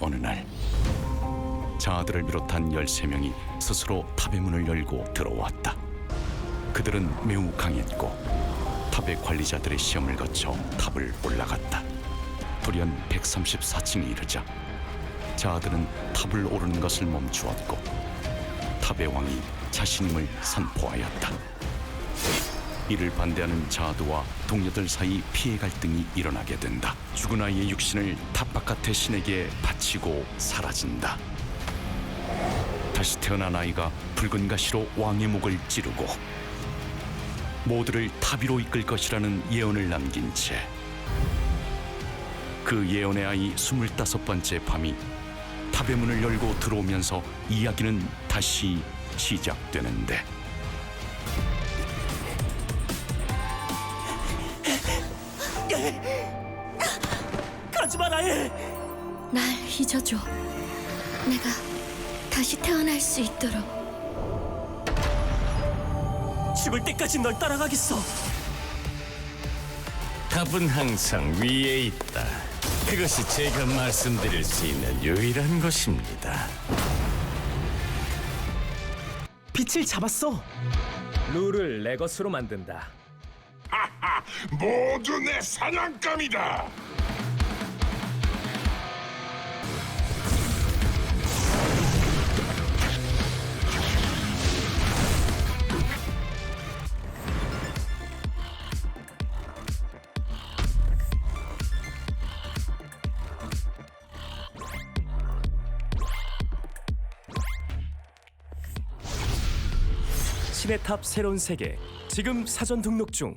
어느 날 자아들을 비롯한 13명이 스스로 탑의 문을 열고 들어왔다. 그들은 매우 강했고 탑의 관리자들의 시험을 거쳐 탑을 올라갔다. 돌연 134층에 이르자 자아들은 탑을 오르는 것을 멈추었고 탑의 왕이 자신임을 선포하였다. 이를 반대하는 자아드와 동료들 사이 피해 갈등이 일어나게 된다. 죽은 아이의 육신을 탑 바깥의 신에게 바치고 사라진다. 다시 태어난 아이가 붉은 가시로 왕의 목을 찌르고 모두를 탑 위로 이끌 것이라는 예언을 남긴 채 그 예언의 아이 스물다섯 번째 밤이 탑의 문을 열고 들어오면서 이야기는 다시 시작되는데 가지마 라엘 날 잊어줘. 내가 다시 태어날 수 있도록. 죽을 때까지 널 따라가겠어 답은 항상 위에 있다. 그것이 제가 말씀드릴 수 있는 유일한 것입니다. 빛을 잡았어 룰을 내 것으로 만든다 모두 내 사냥감이다. 신의 탑 새로운 세계 지금 사전 등록 중